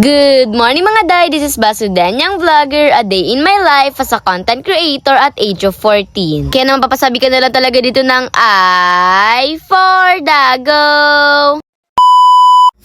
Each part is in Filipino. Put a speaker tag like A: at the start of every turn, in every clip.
A: Good morning mga day! This is Basudanyang Vlogger, a day in my life as a content creator at age of 14. Kaya naman papasabi ka na lang talaga dito ng I for Dago!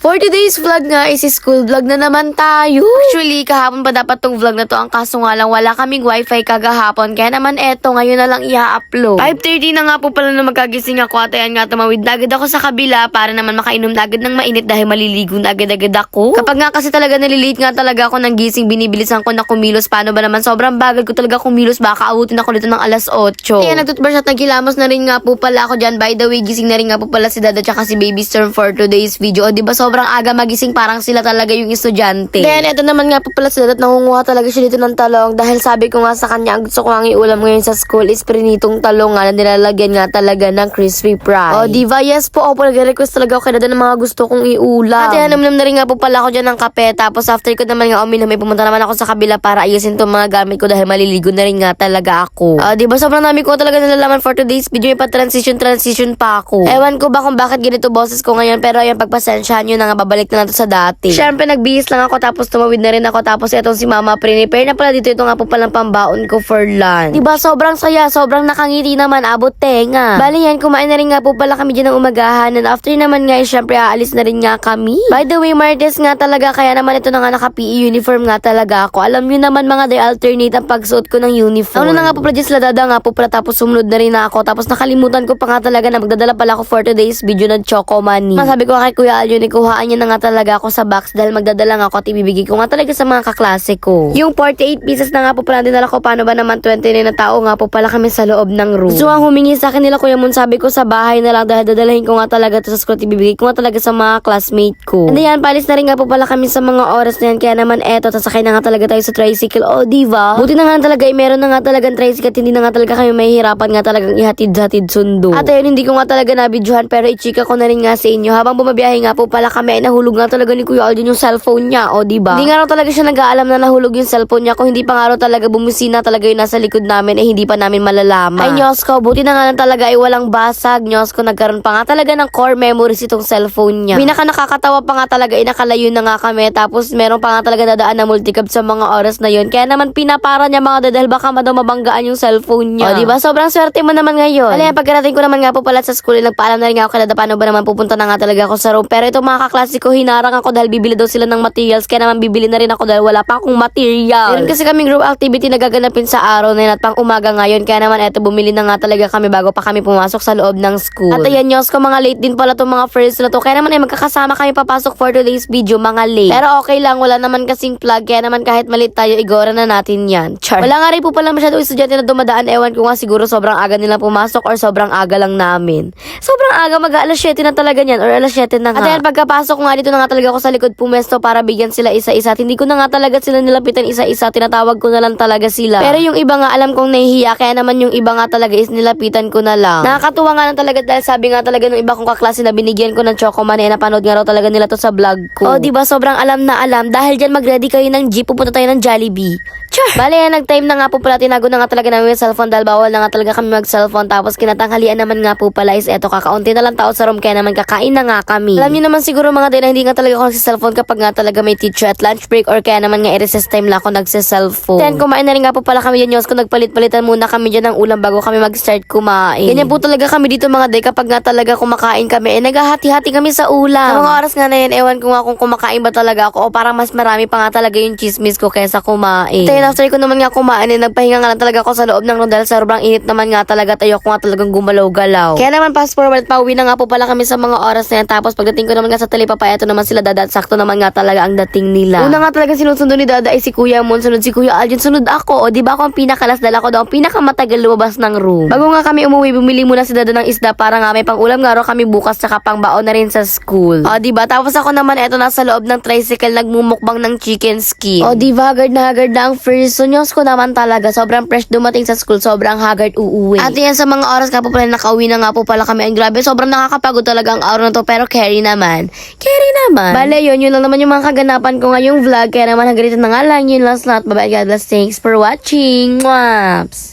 A: For today's vlog nga is school vlog na naman tayo. Actually, kahapon pa dapat tong vlog na to. Ang kaso nga lang, wala kaming wifi kagahapon. Kaya naman eto, ngayon na lang i-upload. 5.30 na nga po pala na magkagising ako at ayan nga tumawid na agad ako sa kabila para naman makainom na agad ng mainit dahil maliligo na agad-agad ako. Kapag nga kasi talaga nalilate nga talaga ako ng gising, binibilisan ko na kumilos. Paano ba naman? Sobrang bagal ko talaga kumilos. Baka abutin ako dito ng alas 8. Kaya nagtutbrush at nagkilamos na rin nga po pala ako dyan. By the way, gising na rin nga po pala si Dada tsaka si Baby Storm for today's video. O diba sobrang aga magising parang sila talaga yung estudyante. Then ito naman nga po pala si Dada at nangunguha talaga siya dito ng talong dahil sabi ko nga sa kanya ang gusto ko nga iulam ngayon sa school is prinitong talong nga na nilalagyan nga talaga ng crispy fry. O diba yes po ako nag-request talaga ako kay Dada ng mga gusto kong iulam. At yan, namnam na rin nga po pala ako dyan ng kape tapos after ko naman nga uminom may pumunta naman ako sa kabila para ayusin tong mga gamit ko dahil maliligo na rin nga talaga ako. Ah, di ba sobrang dami ko talaga nalalaman for today's video may pa transition transition pa ako. Ewan ko ba kung bakit ganito boses ko ngayon pero ayan pagpasensyahan nyo na nga babalik na nato sa dati. Syempre nagbihis lang ako tapos tumawid na rin ako tapos etong si mama prepare na pala dito ito nga po palang pambaon ko for lunch. Di ba sobrang saya, sobrang nakangiti naman abot tenga. Bali yan kumain na rin nga po pala kami dyan ng umagahan and after naman nga eh, syempre aalis na rin nga kami. By the way Martes nga talaga kaya naman ito na nga naka-PE uniform nga talaga ako. Alam nyo naman mga day alternate ang pagsuot ko ng uniform. Ano na nga po pala dyan sila dada nga po pala tapos sumunod na rin ako tapos nakalimutan ko pa nga talaga na magdadala pala ako for today's video ng Choco Money. Masabi ko kay Kuya Aljon ikuhaan niya na nga talaga ako sa box dahil magdadala nga ako at ibibigay ko nga talaga sa mga kaklase ko. Yung 48 pieces na nga po pala dinala ko paano ba naman 29 na tao nga po pala kami sa loob ng room. Gusto nga humingi sa akin nila Kuya Mon sabi ko sa bahay na lang dahil dadalahin ko nga talaga to sa school at ibibigay ko nga talaga sa mga classmate ko. And yan, palis na rin nga po pala kami sa mga oras na yan kaya naman eto sasakay na nga talaga tayo sa tricycle. Oh, diva. Buti na nga talaga eh, meron na nga talagang tricycle at hindi na nga talaga kami mahihirapan nga talagang ihatid-hatid sundo. At ayun, hindi ko nga talaga nabidyohan pero ichika ko na rin nga sa inyo. Habang bumabiyahe nga po pala kami ay nahulog nga talaga ni Kuya Alden yung cellphone niya. O, diba? Hindi nga raw talaga siya nag-aalam na nahulog yung cellphone niya. Kung hindi pa nga raw talaga bumusina talaga yung nasa likod namin eh hindi pa namin malalaman. Ay, Diyos ko, buti na nga lang talaga ay walang basag. Diyos ko, nagkaroon pa nga talaga ng core memories itong cellphone niya. Pinaka nakakatawa pa nga talaga, ay nakalayo na nga kami. Tapos meron pa nga talaga dadaan na multicab sa mga oras na yun. Kaya naman pinapara niya mga dahil baka madaw mabanggaan yung cellphone niya. O, diba? Sobrang swerte mo naman ngayon. Alam, pagkarating ko naman nga po pala sa school, nagpaalam na rin nga ako kay Dada, paano ba naman pupunta na nga talaga ako sa room. Pero itong mga kaklase ko, hinarang ako dahil bibili daw sila ng materials. Kaya naman bibili na rin ako dahil wala pa akong material. Meron kasi kaming group activity na gaganapin sa araw na yun at pang umaga ngayon. Kaya naman eto, bumili na nga talaga kami bago pa kami pumasok sa loob ng school. At ayan, Diyos ko, mga late din pala itong mga first na to. Kaya naman ay magkakasama kami papasok for today's video, mga late. Pero okay lang, wala naman kasing plug. Kaya naman kahit malit tayo, igora na natin yan. Char. Wala nga rin po pala masyadong estudyante na dumadaan. Ewan ko nga siguro sobrang aga nila pumasok or sobrang aga lang namin. Sobrang aga, mag alas 7 na talaga niyan or alas 7 na nga. At ayan, pagkapasok nga dito na nga talaga ako sa likod pumesto para bigyan sila isa-isa. Hindi ko na nga talaga sila nilapitan isa-isa. Tinatawag ko na lang talaga sila. Pero yung iba nga alam kong nahihiya. Kaya naman yung iba nga talaga is nilapitan ko na lang. Nakakatuwa nga lang talaga dahil sabi nga talaga ng iba kong kaklase na binigyan ko ng choco money. Eh, napanood nga raw talaga nila to sa vlog ko. Oh, di ba sobrang alam na alam. Dahil dyan mag-ready kayo ng jeep. Pupunta tayo ng Jollibee. Char! Bale, nag-time na nga po pala, tinago na nga talaga namin yung cellphone dahil bawal na nga talaga kami mag-cellphone. Tapos kinatanghalian naman nga po pala is eto, kakaunti na lang tao sa room kaya naman kakain na nga kami. Alam niyo naman siguro mga din na hindi nga talaga ako nagsi-cellphone kapag nga talaga may teacher at lunch break or kaya naman nga i-recess time lang ako nagsi-cellphone. Then kumain na rin nga po pala kami dyan, Yos, kung nagpalit-palitan muna kami dyan ng ulam bago kami mag-start kumain. Ganyan po talaga kami dito mga day kapag nga talaga kumakain kami, eh naghahati-hati kami sa ulam. Sa mga oras nga na yun, ewan ko nga kung kumakain ba talaga ako o parang mas marami pa nga talaga yung chismis ko kaysa kumain. Then after ko naman nga kumain, eh, nagpahinga nga lang talaga ako sa loob ng room dahil sobrang init naman nga talaga tayo ko nga talagang gumalaw-galaw. Kaya naman fast forward, pauwi na nga po pala kami sa mga oras na yan. Tapos pagdating ko naman nga sa talipapa, eto naman sila dada at sakto naman nga talaga ang dating nila. Una nga talaga sinusundo ni dada ay si Kuya Mon, sunod si Kuya Aljon, sunod ako. O di ba ako ang pinakalas dala ko daw, ang pinakamatagal lumabas ng room. Bago nga kami umuwi, bumili muna si dada ng isda para nga may pang ulam nga raw kami bukas tsaka pang baon na rin sa school. O di ba? Tapos ako naman eto nasa loob ng tricycle nagmumukbang ng chicken skin. O di ba? Hagard na hagard na ang first. So news ko naman talaga. Sobrang fresh dumating sa school. Sobrang haggard uuwi. At yan sa mga oras ka po pala nakauwi na nga po pala kami. Ang grabe, sobrang nakakapagod talaga ang araw na to. Pero carry naman. Carry naman. Bale, yun. Yun lang naman yung mga kaganapan ko ngayong vlog. Kaya naman hanggang dito na nga lang. Yun last not. Bye-bye. God bless. Thanks for watching. Mwaps!